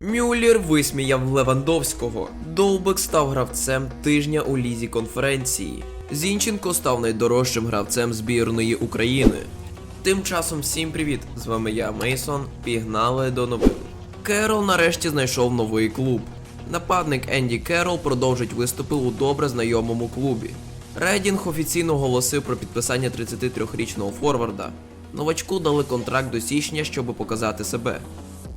Мюллер висміяв Левандовського. Довбек став гравцем тижня у лізі конференції. Зінченко став найдорожчим гравцем збірної України. Тим часом всім привіт! З вами я, Мейсон. Пігнали до новин. Керол нарешті знайшов новий клуб. Нападник Енді Керол продовжить виступи у добре знайомому клубі. Рейдінг офіційно оголосив про підписання 33-річного форварда. Новачку дали контракт до січня, щоб показати себе.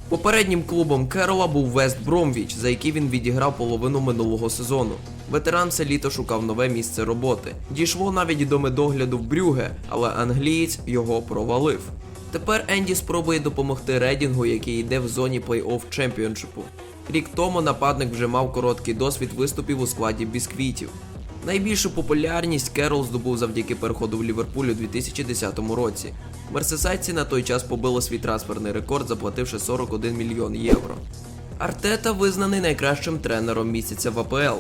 Попереднім клубом Керола був Вест Бромвіч, за який він відіграв половину минулого сезону. Ветеран все літо шукав нове місце роботи. Дійшло навіть до медогляду в Брюге, але англієць його провалив. Тепер Енді спробує допомогти Редінгу, який йде в зоні плей-офф чемпіоншипу. Рік тому нападник вже мав короткий досвід виступів у складі бісквітів. Найбільшу популярність Керол здобув завдяки переходу в Ліверпуль у 2010 році. Мерсесайці на той час побили свій трансферний рекорд, заплативши 41 мільйон євро. Артета визнаний найкращим тренером місяця в АПЛ.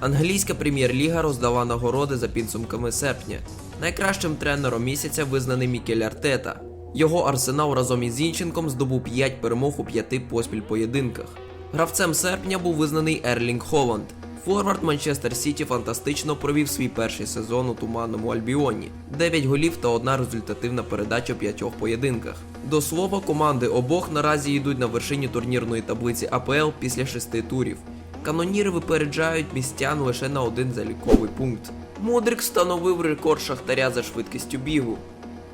Англійська прем'єр-ліга роздала нагороди за підсумками серпня. Найкращим тренером місяця визнаний Мікель Артета. Його арсенал разом із Зінченком здобув 5 перемог у 5 поспіль поєдинках. Гравцем серпня був визнаний Ерлінг Холланд. Форвард Манчестер Сіті фантастично провів свій перший сезон у туманному Альбіоні. 9 голів та одна результативна передача п'ятьох поєдинках. До слова, команди обох наразі йдуть на вершині турнірної таблиці АПЛ після шести турів. Каноніри випереджають містян лише на один заліковий пункт. Мудрик встановив рекорд шахтаря за швидкістю бігу.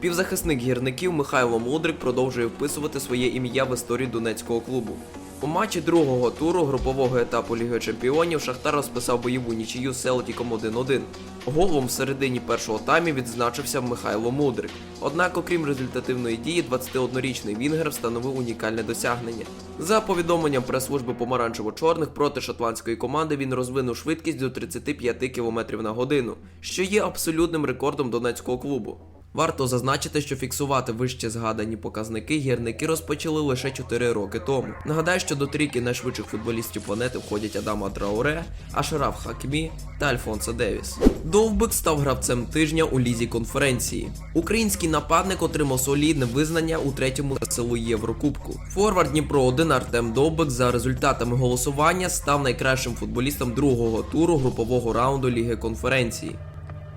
Півзахисник гірників Михайло Мудрик продовжує вписувати своє ім'я в історію донецького клубу. У матчі другого туру групового етапу Ліги Чемпіонів Шахтар розписав бойову нічию з Селтіком 1-1. Голом в середині першого таймі відзначився Михайло Мудрик. Однак, окрім результативної дії, 21-річний Вінгер встановив унікальне досягнення. За повідомленням прес-служби помаранчево-чорних проти шотландської команди він розвинув швидкість до 35 км на годину, що є абсолютним рекордом донецького клубу. Варто зазначити, що фіксувати вище згадані показники гірники розпочали лише 4 роки тому. Нагадаю, що до трійки найшвидших футболістів планети входять Адама Трауре, Ашраф Хакмі та Альфонсо Девіс. Довбик став гравцем тижня у лізі конференції. Український нападник отримав солідне визнання у третьому селу Єврокубку. Форвард Дніпро 1 Артем Довбик за результатами голосування став найкращим футболістом другого туру групового раунду Ліги конференції.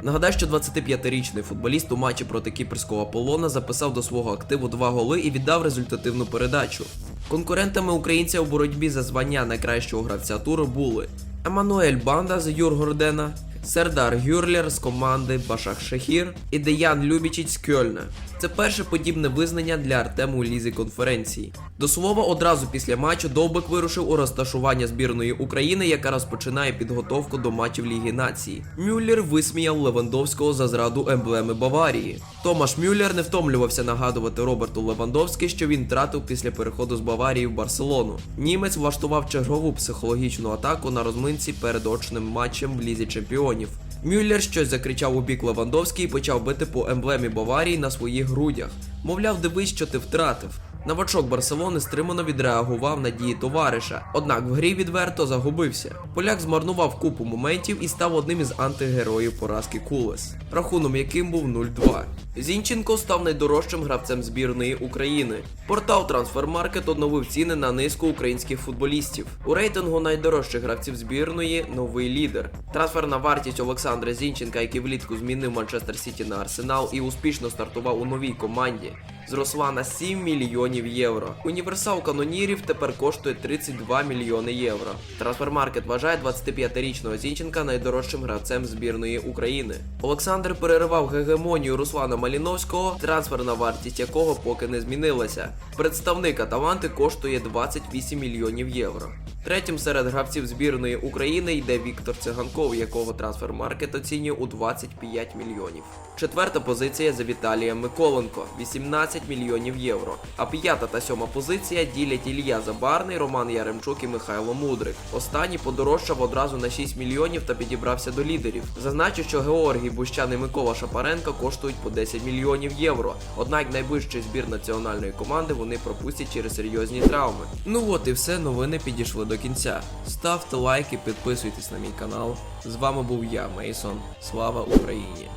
Нагадаю, що 25-річний футболіст у матчі проти кіпрського полона записав до свого активу два голи і віддав результативну передачу. Конкурентами українця у боротьбі за звання найкращого гравця туру були Еммануель Банда з Юргордена, Сердар Гюрлер з команди Башах Шахір і Деян Любічіць з Кьольна. Це перше подібне визнання для Артему у лізі конференції. До слова, одразу після матчу Довбик вирушив у розташування збірної України, яка розпочинає підготовку до матчів Ліги Нації. Мюллер висміяв Левандовського за зраду емблеми Баварії. Томаш Мюллер не втомлювався нагадувати Роберту Левандовське, що він втратив після переходу з Баварії в Барселону. Німець влаштував чергову психологічну атаку на розминці перед очним матчем в Лізі Чемпіонів. Мюллер щось закричав у бік Левандовський і почав бити по емблемі Баварії на своїх грудях. Мовляв, дивись, що ти втратив. Новачок Барселони стримано відреагував на дії товариша, однак в грі відверто загубився. Поляк змарнував купу моментів і став одним із антигероїв поразки Кулес, рахуном яким був 0-2. Зінченко став найдорожчим гравцем збірної України. Портал Трансфермаркет оновив ціни на низку українських футболістів. У рейтингу найдорожчих гравців збірної новий лідер. Трансферна вартість Олександра Зінченка, який влітку змінив Манчестер Сіті на Арсенал і успішно стартував у новій команді, зросла на 7 мільйонів євро. Універсал канонірів тепер коштує 32 мільйони євро. Трансфермаркет вважає 25-річного Зінченка найдорожчим гравцем збірної України. Олександр переривав гегемонію Руслана Маліновського, трансферна вартість якого поки не змінилася. Представник Аталанти коштує 28 мільйонів євро. Третім серед гравців збірної України йде Віктор Циганков, якого трансфермаркет оцінює у 25 мільйонів. Четверта позиція за Віталієм Миколенко 18 мільйонів євро. А п'ята та сьома позиція ділять Ілля Забарний, Роман Яремчук і Михайло Мудрик. Останній подорожчав одразу на 6 мільйонів та підібрався до лідерів. Зазначу, що Георгій Бущан і Микола Шапаренко коштують по 10 мільйонів євро. Однак найближчий збір національної команди вони пропустять через серйозні травми. Ну от і все, новини підійшли до кінця. Ставте лайки, підписуйтесь на мій канал. З вами був я, Мейсон. Слава Україні!